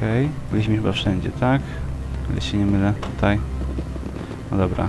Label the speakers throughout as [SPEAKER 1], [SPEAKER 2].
[SPEAKER 1] Okej, byliśmy chyba wszędzie, tak? Ale się nie mylę, tutaj. No dobra.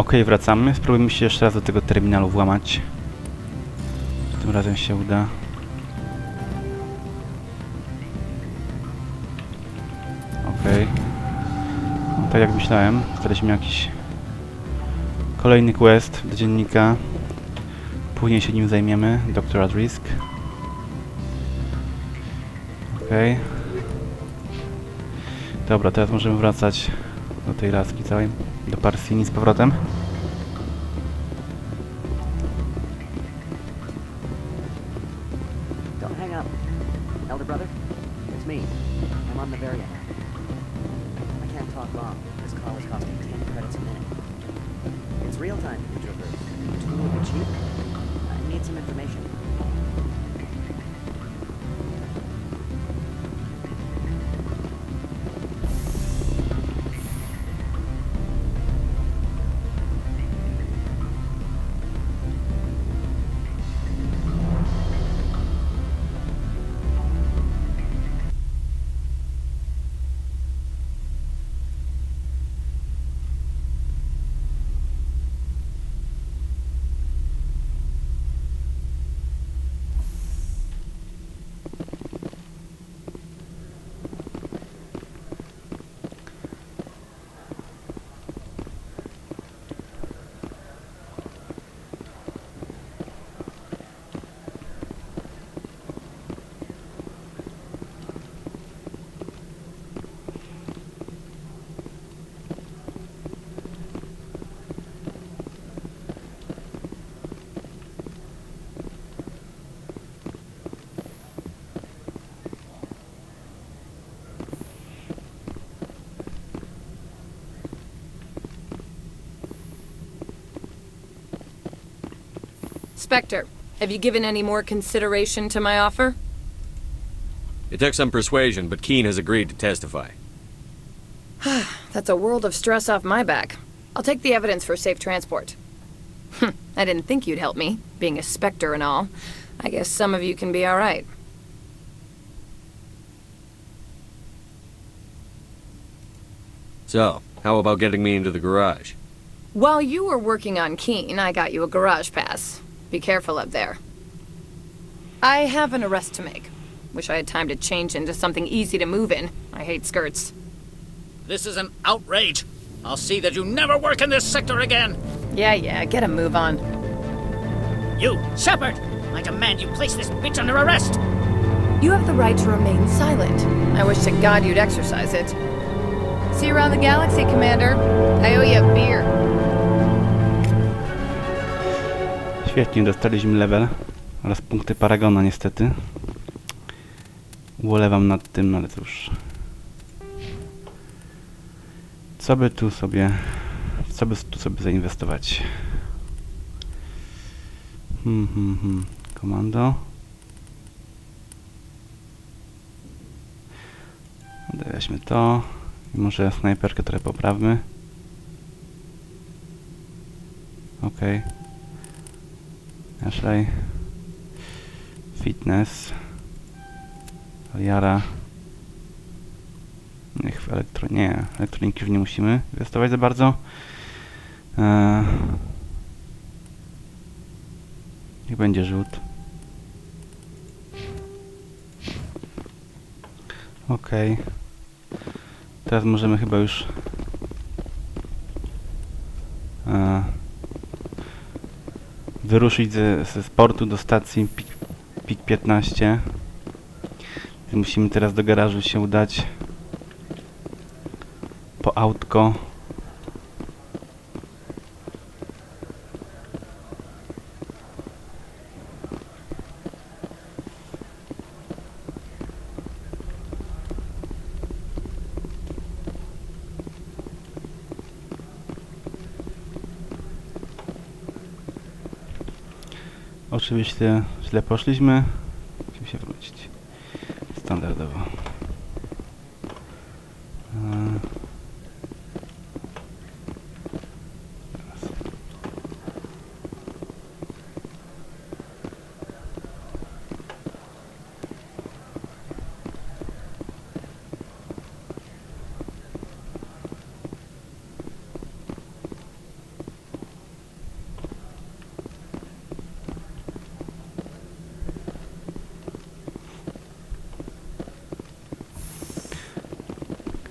[SPEAKER 1] Okej, wracamy. Spróbujmy się jeszcze raz do tego terminalu włamać. Tym razem się uda. Okej. No, tak jak myślałem, znaleźliśmy jakiś kolejny quest do dziennika. Później się nim zajmiemy. Doctor at Risk. Okej. Dobra, teraz możemy wracać do tej laski całej, do Parsini z powrotem.
[SPEAKER 2] Don't hang up. Elder brother, it's me. I'm on the very end. I can't talk long. This call is costing 10 credits a minute. It's real time, will be cheap. I need some information.
[SPEAKER 3] Spectre, have you given any more consideration to my offer?
[SPEAKER 4] It took some persuasion, but Keen has agreed to testify.
[SPEAKER 3] That's a world of stress off my back. I'll take the evidence for safe transport. I didn't think you'd help me, being a Spectre and all. I guess some of you can be alright.
[SPEAKER 4] So, how about getting me into the garage?
[SPEAKER 3] While you were working on Keen, I got you a garage pass. Be careful up there. I have an arrest to make. Wish I had time to change into something easy to move in. I hate skirts.
[SPEAKER 5] This is an outrage. I'll see that you never work in this sector again.
[SPEAKER 3] Yeah, yeah, get a move on.
[SPEAKER 5] You, Shepard! I demand you place this bitch under arrest.
[SPEAKER 3] You have the right to remain silent. I wish to God you'd exercise it. See you around the galaxy, Commander. I owe you a beer.
[SPEAKER 1] Świetnie, dostaliśmy level oraz punkty Paragona niestety. Ubolewam nad tym, ale cóż. Co by tu sobie... Co by tu sobie zainwestować? Hmm, hmm, hmm. Komando. Weźmy to. I może snajperkę trochę poprawmy. Okej. Ashley. Fitness. Jara. Niech w elektro... Nie, elektroniki już nie musimy inwestować za bardzo. Eee... Niech będzie rzut. Okej. Teraz możemy chyba już... Eee wyruszyć ze, ze sportu do stacji PIK, PIK 15. Musimy teraz do garażu się udać po autko. Oczywiście źle poszliśmy.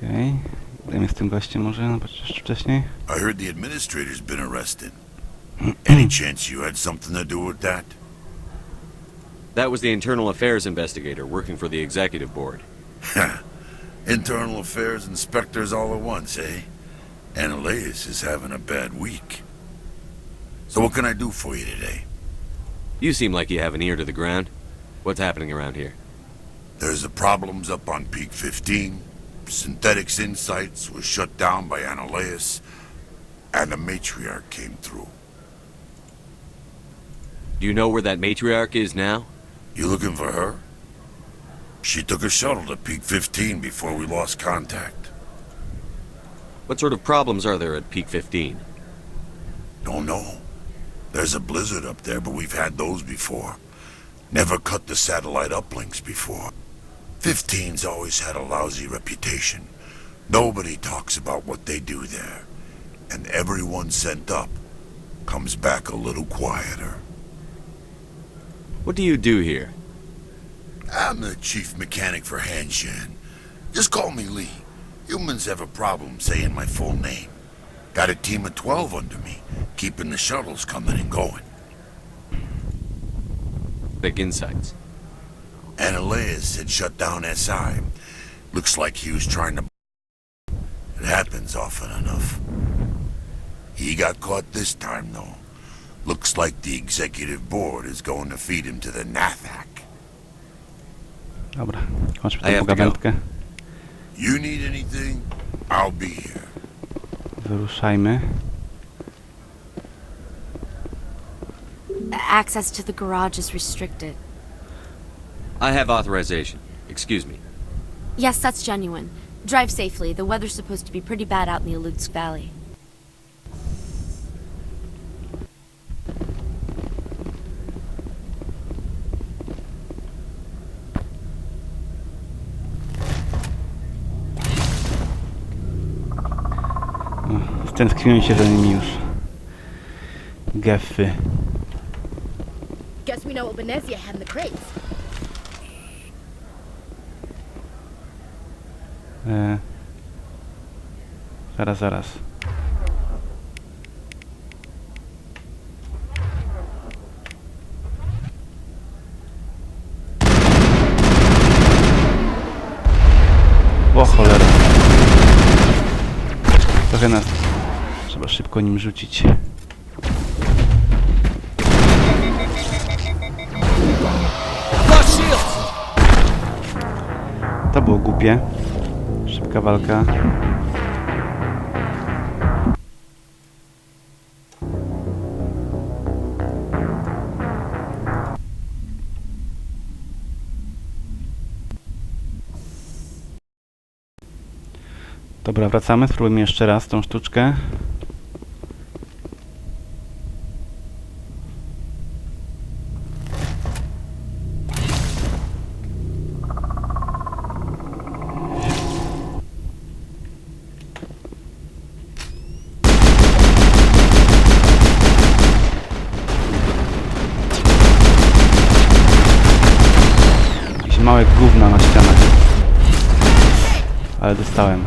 [SPEAKER 1] Okej. Dajmy z tym gościem może, no patrz jeszcze wcześniej.
[SPEAKER 6] I heard the administrator's been arrested. Any chance you had something to do with that?
[SPEAKER 4] That was the internal affairs investigator working for the executive board.
[SPEAKER 6] Internal affairs inspectors all at once, eh? Ananias is having a bad week. So what can I do for you today?
[SPEAKER 4] You seem like you have an ear to the ground. What's happening around here?
[SPEAKER 6] There's the problems up on Peak 15. Synthetics Insights was shut down by Ananias, and the matriarch came through.
[SPEAKER 4] Do you know where that matriarch is now?
[SPEAKER 6] You looking for her? She took a shuttle to Peak 15 before we lost contact.
[SPEAKER 4] What sort of problems are there at Peak 15?
[SPEAKER 6] Don't know. There's a blizzard up there, but we've had those before. Never cut the satellite uplinks before. 15's always had a lousy reputation. Nobody talks about what they do there. And everyone sent up comes back a little quieter.
[SPEAKER 4] What do you do here?
[SPEAKER 6] I'm the chief mechanic for Hanshan. Just call me Lee. Humans have a problem saying my full name. Got a team of 12 under me, keeping the shuttles coming and going.
[SPEAKER 4] Big insights.
[SPEAKER 6] Ananias had shut down SI. Looks like he was trying to... It happens often enough. He got caught this time, though. Looks like the executive board is going to feed him to the Nathak.
[SPEAKER 1] Dobra, kończmy
[SPEAKER 4] A
[SPEAKER 1] tę
[SPEAKER 4] ja
[SPEAKER 1] pogawędkę.
[SPEAKER 6] You need anything? I'll be here.
[SPEAKER 1] Wyruszajmy.
[SPEAKER 7] Access to the garage is restricted.
[SPEAKER 4] I have authorization. Excuse me.
[SPEAKER 7] Yes, that's genuine. Drive safely. The weather's supposed to be pretty bad out in the Alutsk Valley.
[SPEAKER 1] O, Stęskniłem się za nimi już. Geffy.
[SPEAKER 8] Guess we know what Benezia had in the crates.
[SPEAKER 1] E... Zaraz, zaraz. O cholera. Trochę nas... Trzeba szybko nim rzucić. To było głupie. Szybka walka. Dobra, wracamy. Spróbujmy jeszcze raz tą sztuczkę. Małe gówna na ścianach. Ale dostałem.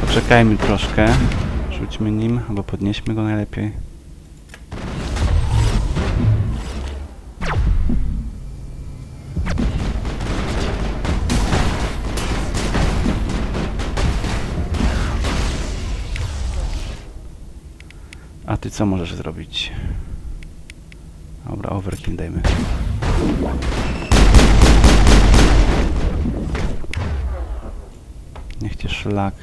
[SPEAKER 1] Poczekajmy troszkę. Rzućmy nim, albo podnieśmy go najlepiej. A ty co możesz zrobić? Dobra, overkill dajmy. Niech cię szlak.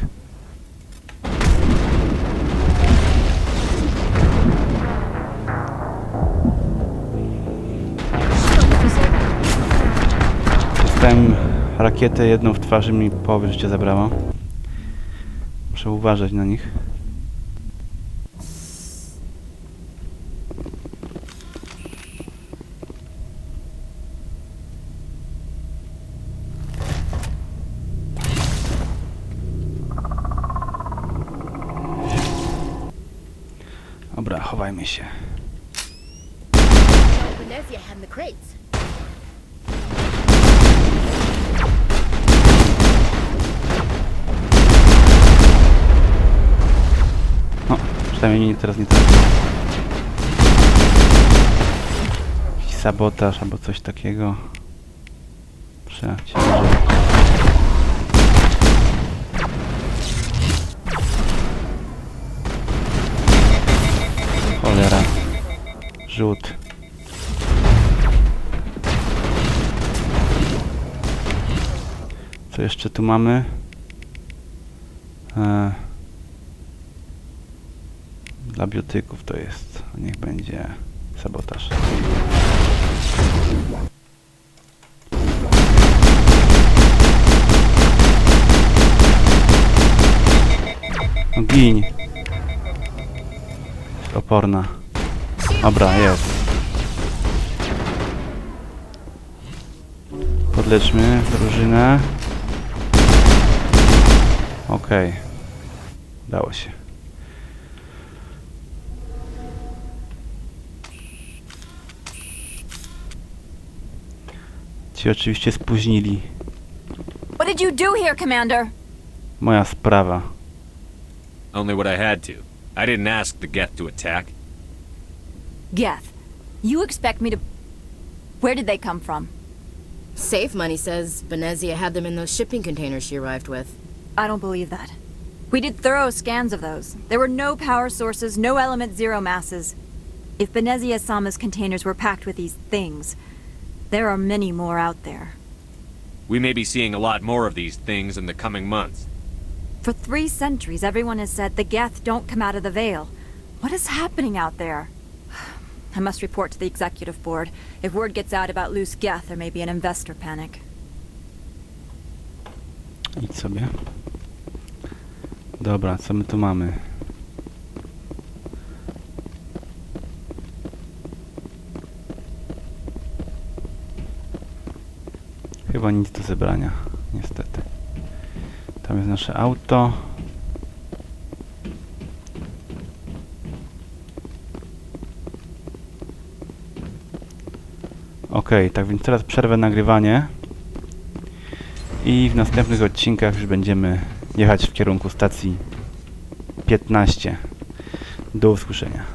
[SPEAKER 1] Dostałem rakietę jedną w twarzy mi połowy życia zabrała. Muszę uważać na nich. Dobra, chowajmy się. No, przynajmniej mnie teraz nie trafi. Jakiś sabotaż albo coś takiego. Cholera. Rzut. Co jeszcze tu mamy? E, dla biotyków to jest. Niech będzie sabotaż. No. Oporna. Dobra, jest. Podleczmy drużynę. Okej. Dało się. Ci oczywiście spóźnili.
[SPEAKER 9] What did you do here, Commander?
[SPEAKER 1] Moja sprawa.
[SPEAKER 4] Only what I had to. I didn't ask the Geth to attack.
[SPEAKER 9] Geth, you expect me to. Where did they come from?
[SPEAKER 8] Safe Money says Benezia had them in those shipping containers she arrived with.
[SPEAKER 9] I don't believe that. We did thorough scans of those. There were no power sources, no element zero masses. If Benezia Sama's containers were packed with these things, there are many more out there.
[SPEAKER 4] We may be seeing a lot more of these things in the coming months.
[SPEAKER 9] For three centuries, everyone has said the Geth don't come out of the Veil. What is happening out there? I must report to the executive board. If word gets out about loose Geth, there may be an investor panic.
[SPEAKER 1] Idź sobie. Dobra, co my tu mamy? Chyba nic do zebrania, niestety. Tam jest nasze auto. Ok, tak więc teraz przerwę nagrywanie. I w następnych odcinkach już będziemy jechać w kierunku stacji 15. Do usłyszenia.